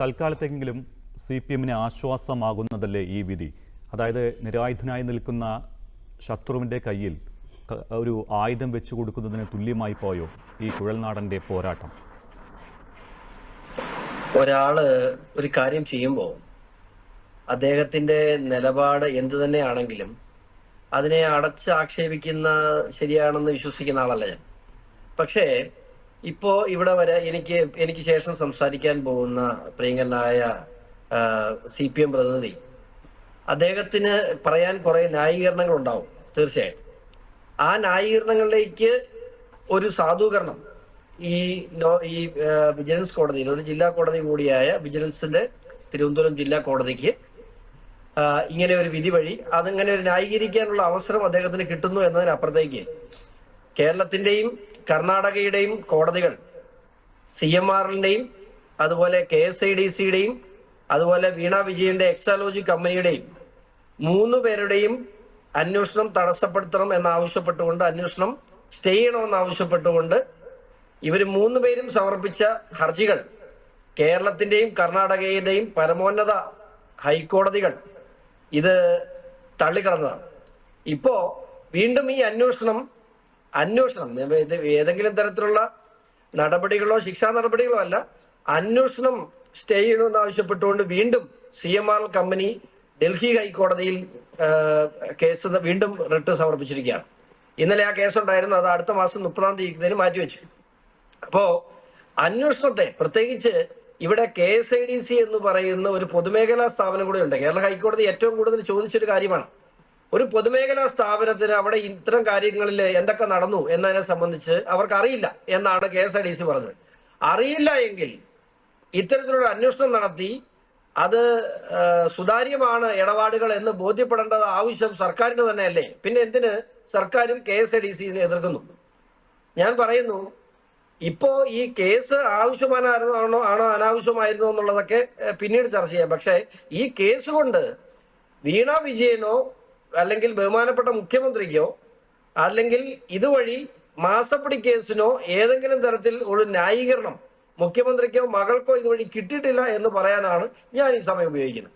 തൽക്കാലത്തെങ്കിലും C P എമ്മിന് ആശ്വാസമാകുന്നതല്ലേ ഈ വിധി? അതായത് നിരായുധനായി നിൽക്കുന്ന ശത്രുവിന്റെ കയ്യിൽ ഒരു ആയുധം വെച്ചു കൊടുക്കുന്നതിന് തുല്യമായി പോയോ ഈ കുഴൽനാടന്റെ പോരാട്ടം? ഒരാൾ ഒരു കാര്യം ചെയ്യുമ്പോൾ അദ്ദേഹത്തിന്റെ നിലപാട് എന്തു തന്നെയാണെങ്കിലും അതിനെ അടച്ച് ആക്ഷേപിക്കുന്ന ശരിയാണെന്ന് വിശ്വസിക്കുന്ന ആളല്ല ഞാൻ. പക്ഷേ ഇപ്പോ ഇവിടെ വരെ എനിക്ക് എനിക്ക് ശേഷം സംസാരിക്കാൻ പോകുന്ന പ്രിയങ്കനായ സി പി എം പ്രതിനിധി അദ്ദേഹത്തിന് പറയാൻ കുറെ ന്യായീകരണങ്ങൾ ഉണ്ടാവും തീർച്ചയായിട്ടും ആ ന്യായീകരണങ്ങളിലേക്ക് ഒരു സാധൂകരണം ഈ ഈ വിജിലൻസ് കോടതിയിൽ ഒരു ജില്ലാ കോടതി കൂടിയായ വിജിലൻസിന്റെ തിരുവനന്തപുരം ജില്ലാ കോടതിക്ക് ഇങ്ങനെ ഒരു വിധി വഴി അതങ്ങനെ ഒരു ന്യായീകരിക്കാനുള്ള അവസരം അദ്ദേഹത്തിന് കിട്ടുന്നു എന്നതിനപ്പുറത്തേക്ക് കേരളത്തിന്റെയും കർണാടകയുടെയും കോടതികൾ സി എം ആറിന്റെയും അതുപോലെ കെ എസ് ഐ ഡി സിയുടെയും അതുപോലെ വീണ വിജയന്റെ എക്സാലോജി കമ്പനിയുടെയും മൂന്ന് പേരുടെയും അന്വേഷണം തടസ്സപ്പെടുത്തണം എന്നാവശ്യപ്പെട്ടുകൊണ്ട് അന്വേഷണം സ്റ്റേ ചെയ്യണമെന്ന് ആവശ്യപ്പെട്ടുകൊണ്ട് ഇവർ മൂന്ന് പേരും സമർപ്പിച്ച ഹർജികൾ കേരളത്തിന്റെയും കർണാടകയുടെയും പരമോന്നത ഹൈക്കോടതികൾ ഇത് തള്ളിക്കളഞ്ഞതാണ്. ഇപ്പോ വീണ്ടും ഈ അന്വേഷണം അന്വേഷണം. ഇത് ഏതെങ്കിലും തരത്തിലുള്ള നടപടികളോ ശിക്ഷാ നടപടികളോ അല്ല. അന്വേഷണം സ്റ്റേ ചെയ്യണമെന്ന് ആവശ്യപ്പെട്ടുകൊണ്ട് വീണ്ടും C M R company Delhi ഹൈക്കോടതിയിൽ കേസ് വീണ്ടും റിട്ട് സമർപ്പിച്ചിരിക്കുകയാണ്. ഇന്നലെ ആ കേസ് ഉണ്ടായിരുന്നു അത് അടുത്ത മാസം മുപ്പതാം തീയതിക്ക് മാറ്റിവെച്ചു. അപ്പോ അന്വേഷണത്തെ പ്രത്യേകിച്ച് ഇവിടെ K S I D C എന്ന് പറയുന്ന ഒരു പൊതുമേഖലാ സ്ഥാപനം കൂടെ ഉണ്ട്. കേരള ഹൈക്കോടതി ഏറ്റവും കൂടുതൽ ചോദിച്ചൊരു കാര്യമാണ്. ഒരു പൊതുമേഖലാ സ്ഥാപനത്തിന് അവിടെ ഇത്തരം കാര്യങ്ങളിൽ എന്തൊക്കെ നടന്നു എന്നതിനെ സംബന്ധിച്ച് അവർക്ക് അറിയില്ല എന്നാണ് K S R D C പറഞ്ഞത്. അറിയില്ല എങ്കിൽ ഇത്തരത്തിലൊരു അന്വേഷണം നടത്തി അത് സുതാര്യമാണ് ഇടപാടുകൾ എന്ന് ബോധ്യപ്പെടേണ്ടത് ആവശ്യം സർക്കാരിന് തന്നെയല്ലേ? പിന്നെ എന്തിന് സർക്കാരും കെ എസ് ആർ ഡി സിനെ എതിർക്കുന്നു? ഞാൻ പറയുന്നു ഇപ്പോ ഈ കേസ് ആവശ്യമാനായിരുന്നോ ആണോ അനാവശ്യമായിരുന്നോ എന്നുള്ളതൊക്കെ പിന്നീട് ചർച്ച ചെയ്യാം. പക്ഷേ ഈ കേസ് കൊണ്ട് വീണ വിജയനോ അല്ലെങ്കിൽ ബഹുമാനപ്പെട്ട മുഖ്യമന്ത്രിക്കോ അല്ലെങ്കിൽ ഇതുവഴി മാസപ്പടി കേസിനോ ഏതെങ്കിലും തരത്തിൽ ഒരു ന്യായീകരണം മുഖ്യമന്ത്രിക്കോ മകൾക്കോ ഇതുവഴി കിട്ടിയിട്ടില്ല എന്ന് പറയാനാണ് ഞാൻ ഈ സമയം ഉപയോഗിക്കുന്നത്.